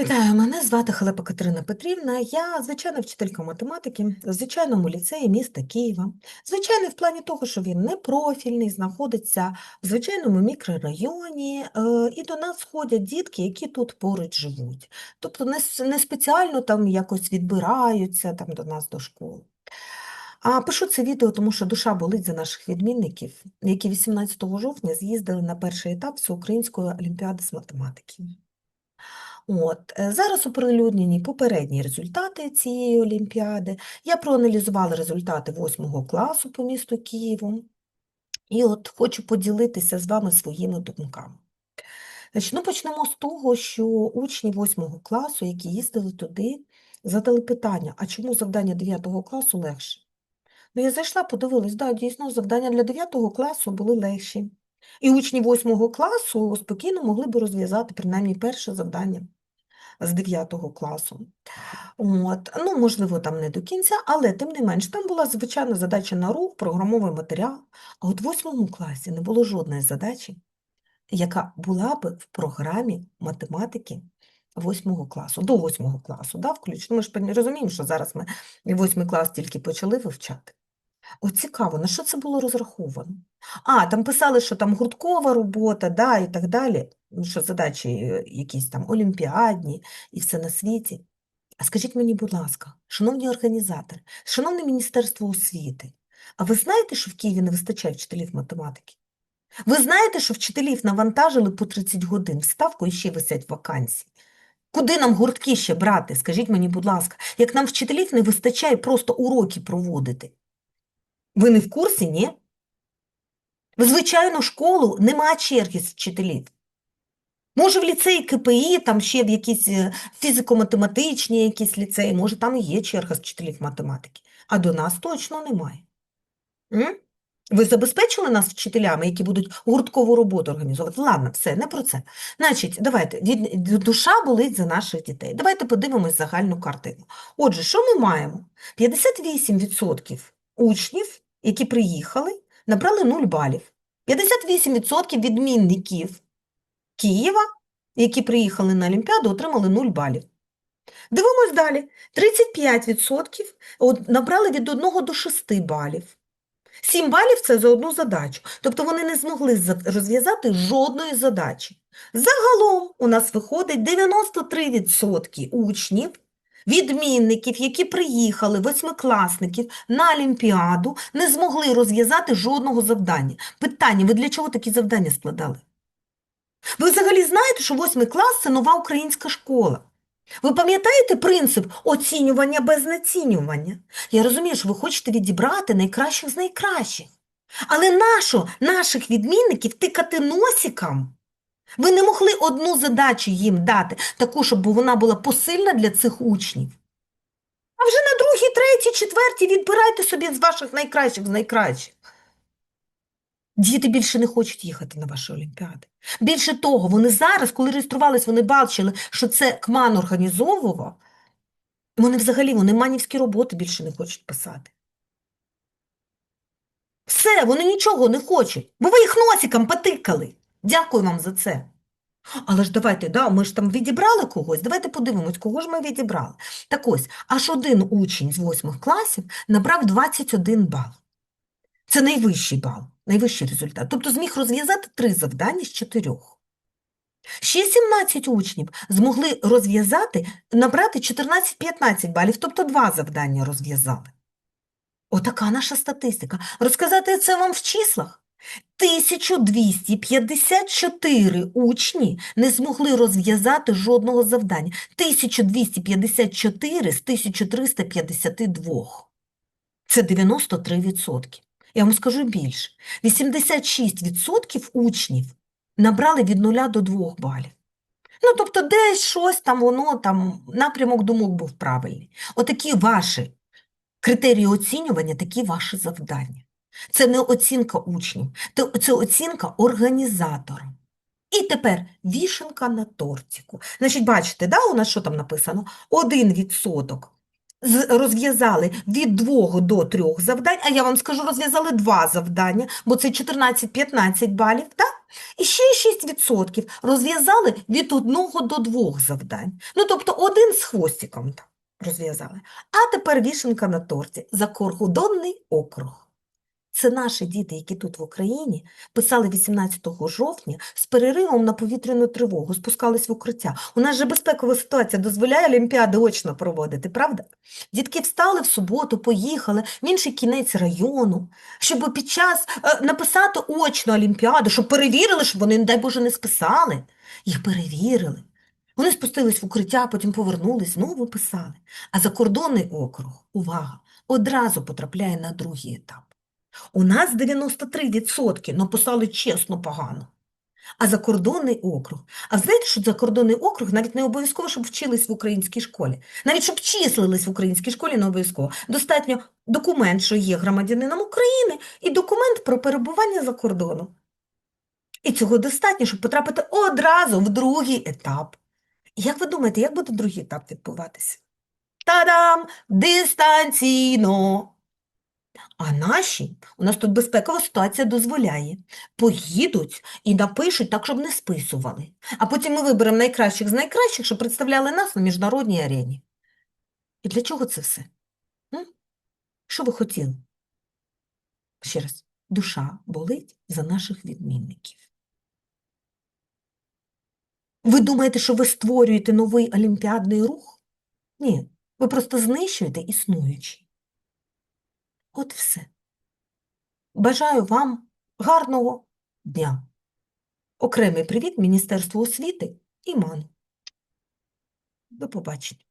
Вітаю, мене звати Халепа Катерина Петрівна. Я звичайна вчителька математики в звичайному ліцеї міста Києва. Звичайний в плані того, що він не профільний, знаходиться в звичайному мікрорайоні, е, і до нас ходять дітки, які тут поруч живуть. Тобто не, спеціально там якось відбираються там до нас до школи. А пишу це відео, тому що душа болить за наших відмінників, які 18 жовтня з'їздили на перший етап Всеукраїнської олімпіади з математики. От, е, зараз оприлюднені попередні результати цієї олімпіади. Я проаналізувала результати 8 класу по місту Києву. І от хочу поділитися з вами своїми думками. Значить, ну, почнемо з того, що учні 8 класу, які їздили туди, задали питання, а чому завдання 9 класу легше? Ну, я зайшла, подивилась, да, дійсно, завдання для 9 класу були легші. І учні 8 класу спокійно могли би розв'язати принаймні перше завдання з 9 класу. От. Ну, можливо, там не до кінця, але тим не менш, там була звичайна задача на рух, програмовий матеріал. А от в 8 класі не було жодної задачі, яка була би в програмі математики 8 класу, до 8 класу, да, включно. Ми ж розуміємо, що зараз ми 8 клас тільки почали вивчати. От цікаво, на що це було розраховано? А, там писали, що там гурткова робота, да, і так далі, ну, що задачі е, якісь там олімпіадні і все на світі. А скажіть мені, будь ласка, шановні організатори, шановне Міністерство освіти, а ви знаєте, що в Києві не вистачає вчителів математики? Ви знаєте, що вчителів навантажили по 30 годин в ставку і ще висять вакансії? Куди нам гуртки ще брати? Скажіть мені, будь ласка, як нам вчителів не вистачає просто уроки проводити? Ви не в курсі, ні? В звичайну школу нема черги з вчителів. Може, в ліцеї КПІ, там ще в якісь е, фізико-математичні якісь ліцеї, може, там і є черга з вчителів математики, а до нас точно немає. М? Ви забезпечили нас вчителями, які будуть гурткову роботу організовувати? Ладно, все, не про це. Значить, давайте, від, душа болить за наших дітей. Давайте подивимось загальну картину. Отже, що ми маємо? 58% учнів, які приїхали, набрали 0 балів. 58% відмінників Києва, які приїхали на Олімпіаду, отримали 0 балів. Дивимось далі. 35% набрали від 1 до 6 балів. 7 балів – це за одну задачу. Тобто вони не змогли розв'язати жодної задачі. Загалом у нас виходить 93% учнів, відмінників, які приїхали, восьмикласників на Олімпіаду, не змогли розв'язати жодного завдання. Питання, ви для чого такі завдання складали? Ви взагалі знаєте, що восьмий клас – це нова українська школа. Ви пам'ятаєте принцип оцінювання без націнювання? Я розумію, що ви хочете відібрати найкращих з найкращих. Але нащо наших відмінників тикати носиком? Ви не могли одну задачу їм дати, таку, щоб вона була посильна для цих учнів. А вже на другій, третій, четвертій відбирайте собі з ваших найкращих з найкращих. Діти більше не хочуть їхати на ваші олімпіади. Більше того, вони зараз, коли реєструвались, вони бачили, що це КМАН організовував. Вони взагалі вони манівські роботи більше не хочуть писати. Все, вони нічого не хочуть, бо ви їх носиком потикали. Дякую вам за це. Але ж давайте, да, ми ж там відібрали когось, давайте подивимось, кого ж ми відібрали. Так ось, аж один учень з восьмих класів набрав 21 бал. Це найвищий бал, найвищий результат. Тобто зміг розв'язати три завдання з чотирьох. Ще 17 учнів змогли розв'язати, набрати 14-15 балів, тобто два завдання розв'язали. Отака наша статистика. Розказати це вам в числах? 1254 учні не змогли розв'язати жодного завдання. 1254 з 1352. Це 93%. Я вам скажу більше. 86% учнів набрали від 0 до 2 балів. Ну, тобто десь щось там воно, там напрямок думок був правильний. Отакі ваші критерії оцінювання, такі ваші завдання. Це не оцінка учнів, це- оцінка організатора. І тепер вішенка на тортику. Значить, бачите, да, у нас що там написано? 1% з- розв'язали від двох до трьох завдань, а я вам скажу, розв'язали два завдання, бо це 14-15 балів, так? І ще 6% розв'язали від одного до двох завдань. Ну, тобто один з хвостиком розв'язали. А тепер вішенка на торті – закордонний округ. Це наші діти, які тут в Україні писали 18 жовтня з переривом на повітряну тривогу, спускались в укриття. У нас же безпекова ситуація дозволяє Олімпіади очно проводити, правда? Дітки встали в суботу, поїхали в інший кінець району, щоб під час е, написати очно Олімпіаду, щоб перевірили, щоб вони, не дай Боже, не списали. Їх перевірили. Вони спустились в укриття, потім повернулись, знову писали. А закордонний округ, увага, одразу потрапляє на другий етап. У нас 93% написали чесно погано. А закордонний округ. А знаєте, що закордонний округ навіть не обов'язково, щоб вчились в українській школі. Навіть щоб числились в українській школі, не обов'язково. Достатньо документ, що є громадянином України, і документ про перебування за кордоном. І цього достатньо, щоб потрапити одразу в другий етап. Як ви думаєте, як буде другий етап відбуватися? Та-дам! Дистанційно! А наші, у нас тут безпекова ситуація дозволяє, поїдуть і напишуть так, щоб не списували. А потім ми виберемо найкращих з найкращих, щоб представляли нас на міжнародній арені. І для чого це все? М? Що ви хотіли? Ще раз, душа болить за наших відмінників. Ви думаєте, що ви створюєте новий олімпіадний рух? Ні, ви просто знищуєте існуючий. От все. Бажаю вам гарного дня. Окремий привіт Міністерству освіти і МАНу. До побачення.